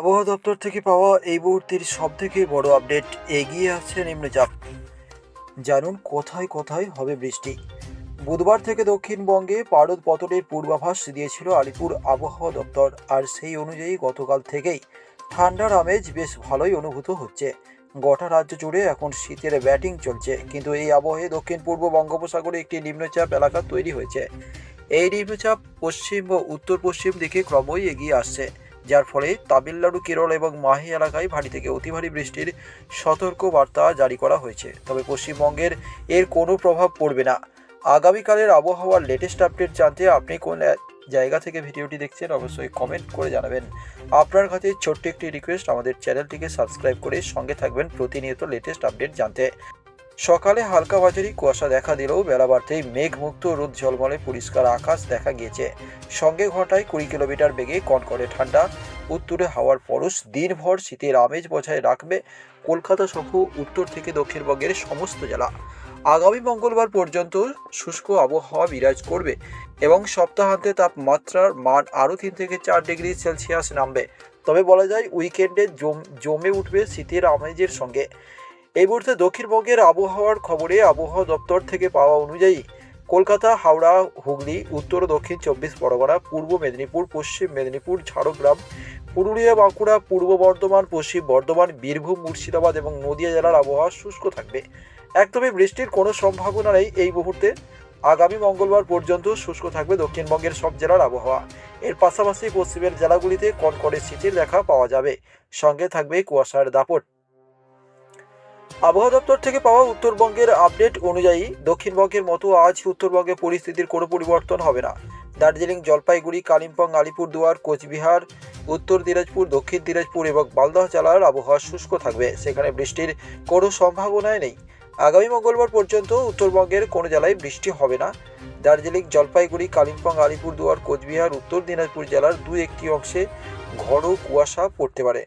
আবহাওয়া দপ্তর থেকে পাওয়া এই মুহূর্তের সব থেকে বড় আপডেট এগিয়ে আছে নিম্নচাপ। জানুন কোথায় কোথায় হবে বৃষ্টি। বুধবার থেকে দক্ষিণবঙ্গে পারদ পতনের পূর্বাভাস দিয়েছিল আলিপুর আবহাওয়া দপ্তর, আর সেই অনুযায়ী গতকাল থেকেই ঠান্ডার আমেজ বেশ ভালোই অনুভূত হচ্ছে। গোটা রাজ্য জুড়ে এখন শীতের ব্যাটিং চলছে, কিন্তু এই আবহে দক্ষিণ পূর্ব বঙ্গোপসাগরে একটি নিম্নচাপ এলাকা তৈরি হয়েছে। এই নিম্নচাপ পশ্চিম ও উত্তর পশ্চিম দিকে ক্রমই এগিয়ে আসছে। যার ফলে তামিলনাড়ু, কেরল এবং মাহি এলাকায় ভারী থেকে অতি ভারী বৃষ্টির সতর্ক বার্তা জারি করা হয়েছে। তবে পশ্চিমবঙ্গের এর কোনো প্রভাব পড়বে না। আগামীকালের আবহাওয়ার লেটেস্ট আপডেট জানতে আপনি কোন জায়গা থেকে ভিডিওটি দেখছেন অবশ্যই কমেন্ট করে জানাবেন। আপনার কাছে ছোট্ট একটি রিকোয়েস্ট আমাদের চ্যানেলটিকে সাবস্ক্রাইব করে সঙ্গে থাকবেন প্রতিনিয়ত লেটেস্ট আপডেট জানতে। সকালে হালকা বাজারি কুয়াশা দেখা দিলেও বেলা বাড়তেই মেঘমুক্ত রোদ ঝলমলে পরিষ্কার আকাশ দেখা গিয়েছে। সঙ্গে ঘটায় কুড়ি কিলোমিটার বেগে কনকনে ঠান্ডা, উত্তরে হাওয়ার পরশ, দিনভর শীতের আমেজ বজায় রাখবে কলকাতা সহ উত্তর থেকে দক্ষিণবঙ্গের সমস্ত জেলা। আগামী মঙ্গলবার পর্যন্ত শুষ্ক আবহাওয়া বিরাজ করবে এবং সপ্তাহান্তে তাপমাত্রার মান আরও তিন থেকে চার ডিগ্রি সেলসিয়াস নামবে। তবে বলা যায়, উইকেন্ডে জম, জমে উঠবে শীতের আমেজের সঙ্গে। এই মুহূর্তে দক্ষিণবঙ্গের আবহাওয়ার খবরে আবহাওয়া দপ্তর থেকে পাওয়া অনুযায়ী কলকাতা, হাওড়া, হুগলি, উত্তর, দক্ষিণ চব্বিশ পরগনা, পূর্ব মেদিনীপুর, পশ্চিম মেদিনীপুর, ঝাড়গ্রাম, পুরুলিয়া, বাঁকুড়া, পূর্ব বর্ধমান, পশ্চিম বর্ধমান, বীরভূম, মুর্শিদাবাদ এবং নদিয়া জেলার আবহাওয়া শুষ্ক থাকবে। একদমই বৃষ্টির কোনো সম্ভাবনা নেই এই মুহূর্তে। আগামী মঙ্গলবার পর্যন্ত শুষ্ক থাকবে দক্ষিণবঙ্গের সব জেলার আবহাওয়া। এর পাশাপাশি পশ্চিমের জেলাগুলিতে কনকনে শীতের দেখা পাওয়া যাবে। সঙ্গে থাকবে কুয়াশার দাপট। আবহাওয়া দপ্তর থেকে পাওয়া উত্তরবঙ্গের আপডেট অনুযায়ী দক্ষিণবঙ্গের মতো আজ উত্তরবঙ্গে পরিস্থিতির কোনো পরিবর্তন হবে না। দার্জিলিং, জলপাইগুড়ি, কালিম্পং, আলিপুরদুয়ার, কোচবিহার, উত্তর দিনাজপুর, দক্ষিণ দিনাজপুর এবং মালদহ জেলার আবহাওয়া শুষ্ক থাকবে। সেখানে বৃষ্টির কোনো সম্ভাবনাই নেই। আগামী মঙ্গলবার পর্যন্ত উত্তরবঙ্গের কোনো জেলায় বৃষ্টি হবে না। দার্জিলিং, জলপাইগুড়ি, কালিম্পং, আলিপুরদুয়ার, কোচবিহার, উত্তর দিনাজপুর জেলার দু একটি অংশে ঘন কুয়াশা পড়তে পারে।